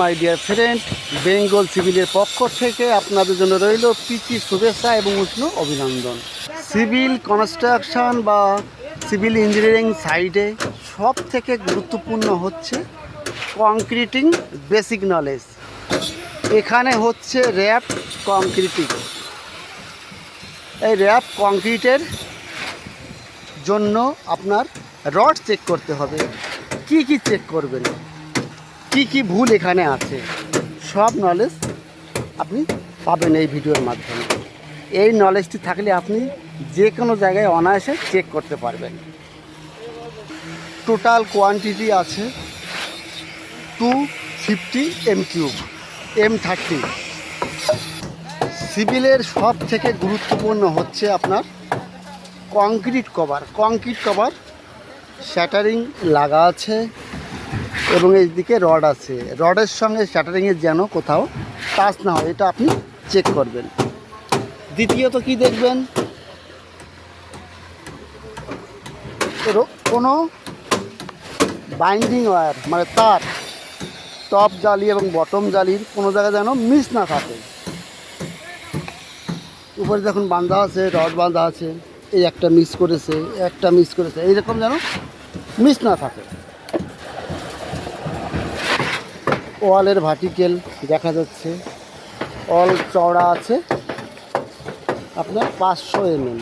মাই dear friend Bengal সিভিলের পক্ষ থেকে আপনাদের জন্য রইল প্রীতি, শুভেচ্ছা এবং উষ্ণ অভিনন্দন। সিভিল কনস্ট্রাকশন বা সিভিল ইঞ্জিনিয়ারিং সাইডে সব থেকে গুরুত্বপূর্ণ হচ্ছে কংক্রিটিং বেসিক নলেজ এখানে হচ্ছে র্যাপ কংক্রিটিং এই র্যাপ কংক্রিটের জন্য আপনার রড চেক করতে হবে। কি কি চেক করবেন? কি কি ভুল এখানে আছে? সব নলেজ আপনি পাবেন এই ভিডিওর মাধ্যমে। এই নলেজটি থাকলে আপনি যে কোনো জায়গায় অনায়াসে চেক করতে পারবেন। টোটাল কোয়ান্টিটি আছে two fifty M cube M thirty সিভিলের সব থেকে গুরুত্বপূর্ণ হচ্ছে আপনার concrete cover concrete cover shuttering লাগা আছে। এবং এইদিকে রড আছে। রডের সঙ্গে শ্যাটারিংয়ের যেন কোথাও টাচ না হয়, এটা আপনি চেক করবেন। দ্বিতীয়ত কি দেখবেন? কোনো বাইন্ডিং ওয়ার মানে তার টপ জালি এবং বটম জালির কোনো জায়গায় যেন মিস না থাকে। উপরে যখন বাঁধা আছে, রড বাঁধা আছে, এই একটা মিস করেছে একটা মিস করেছে, এইরকম যেন মিস না থাকে। ওয়ালের ভার্টিকেল দেখা যাচ্ছে। অল চওড়া আছে। আপনার পাঁচশো এমএম।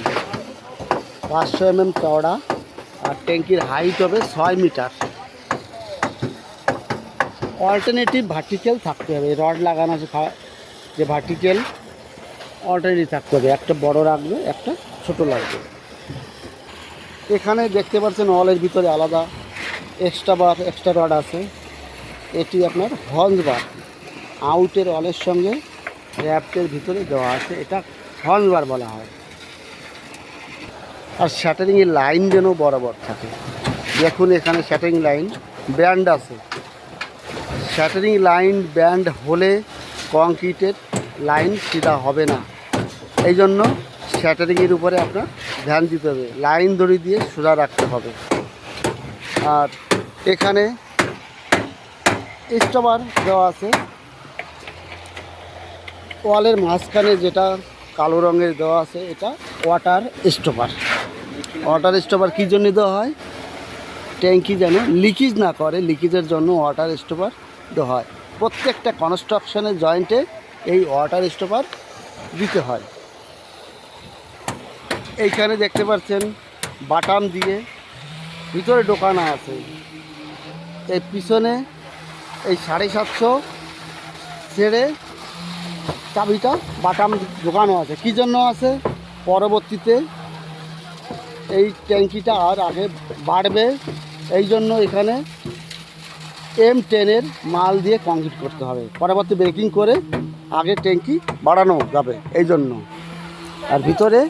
পাঁচশো এমএম চওড়া। আর ট্যাঙ্কির হাইট হবে ছয় মিটার। অল্টারনেটিভ ভার্টিকেল থাকতে হবে। রড লাগানো আছে যে ভার্টিকেল অল্টারনেটিভ থাকতে হবে। একটা বড় রাখবে, একটা ছোট লাগবে। এখানে দেখতে পাচ্ছেন অলের ভিতরে আলাদা এক্সট্রা বার এক্সট্রা রড আছে। এটি আপনার হর্নস বার আউটের অলের সঙ্গে র্যাপটের ভিতরে দেওয়া আছে, এটা হর্নস বার বলা হয়। আর শ্যাটারিংয়ের লাইন যেন বরাবর থাকে। দেখুন এখানে শ্যাটারিং লাইন ব্যান্ড আছে। শ্যাটারিং লাইন ব্যান্ড হলে কংক্রিটের লাইন সিধা হবে না। এই জন্য শ্যাটারিংয়ের উপরে আপনার ধ্যান দিতে হবে। লাইন দড়ি দিয়ে সোজা রাখতে হবে। আর এখানে স্টোবার দেওয়া আছে। ওয়ালের মাঝখানে যেটা কালো রঙের দেওয়া আছে, এটা ওয়াটার স্টোপার ওয়াটার স্টোপার কী জন্য দেওয়া হয়? ট্যাঙ্কি যেন লিকেজ না করে লিকেজের জন্য ওয়াটার স্টোপার দেওয়া হয়। প্রত্যেকটা কনস্ট্রাকশনের জয়েন্টে এই ওয়াটার স্টোপার দিতে হয়। এইখানে দেখতে পাচ্ছেন বাটাম দিয়ে ভিতরে দোকানা আছে। এর পিছনে এই সাড়ে সাতশো ছেড়ে চাবিটা বাটাম দোকানও আছে। কী জন্য আছে? পরবর্তীতে এই ট্যাঙ্কিটা আর আগে বাড়বে। এই জন্য এখানে এম টেনের মাল দিয়ে কংক্রিট করতে হবে। পরবর্তী ব্রেকিং করে আগে ট্যাঙ্কি বাড়ানো যাবে এই জন্য। আর ভিতরে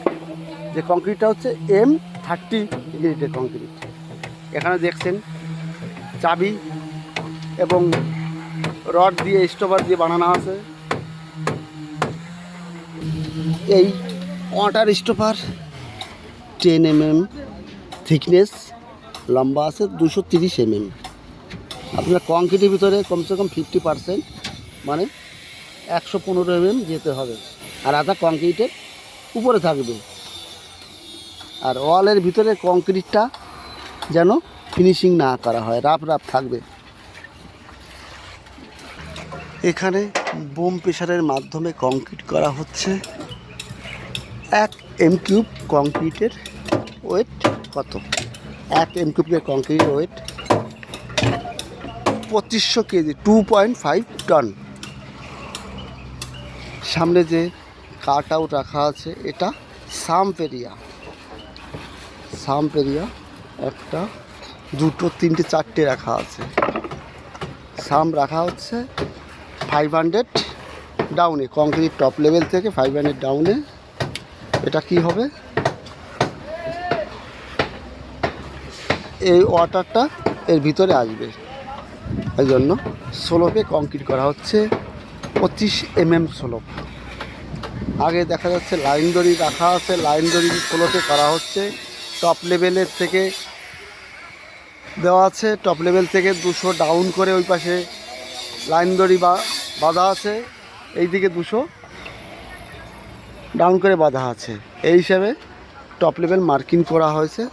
যে কংক্রিটটা হচ্ছে এম থার্টি গ্রেডের কংক্রিট এখানে দেখছেন, চাবি এবং রড দিয়ে স্টোভার দিয়ে বানানো আছে। এই water stopper ten M M thickness, লম্বা আছে দুশো তিরিশ এম এম আপনার কংক্রিটের ভিতরে কমসে কম ফিফটি পারসেন্ট মানে একশো পনেরো এম এম যেতে হবে। আর আধা কংক্রিটের উপরে থাকবে। আর ওয়ালের ভিতরে কংক্রিটটা যেন ফিনিশিং না করা হয়, রাফ রাফ থাকবে। এখানে বোম প্রেশারের মাধ্যমে কংক্রিট করা হচ্ছে। এক এম কিউব কংক্রিটের ওয়েট কত? এক এম কিউবের কংক্রিট ওয়েট পঁচিশশো K G, two point five ton. সামনে যে কাট আউট রাখা আছে, এটা সাম্প এরিয়া সাম্প এরিয়া একটা, দুটো, তিনটে, চারটে রাখা আছে। সাম্প রাখা হচ্ছে ফাইভ হান্ড্রেড ডাউনে কংক্রিট টপ লেভেল থেকে ফাইভ হান্ড্রেড ডাউনে এটা কি হবে? এই ওয়াটারটা এর ভিতরে আসবে। এই জন্য স্লোপে কংক্রিট করা হচ্ছে পঁচিশ এমএম স্লোপ আগে দেখা যাচ্ছে লাইন দড়ি রাখা আছে লাইন দড়ি স্লোপে করা হচ্ছে। টপ লেভেলের থেকে দেওয়া আছে টপ লেভেল থেকে দুশো ডাউন করে ওই পাশে লাইন দড়ি বা বাঁধা আছে, এইদিকে দুশো। ডাউন করে বাধা আছে। এই হিসাবে টপ লেভেল মার্কিং করা হয়েছে।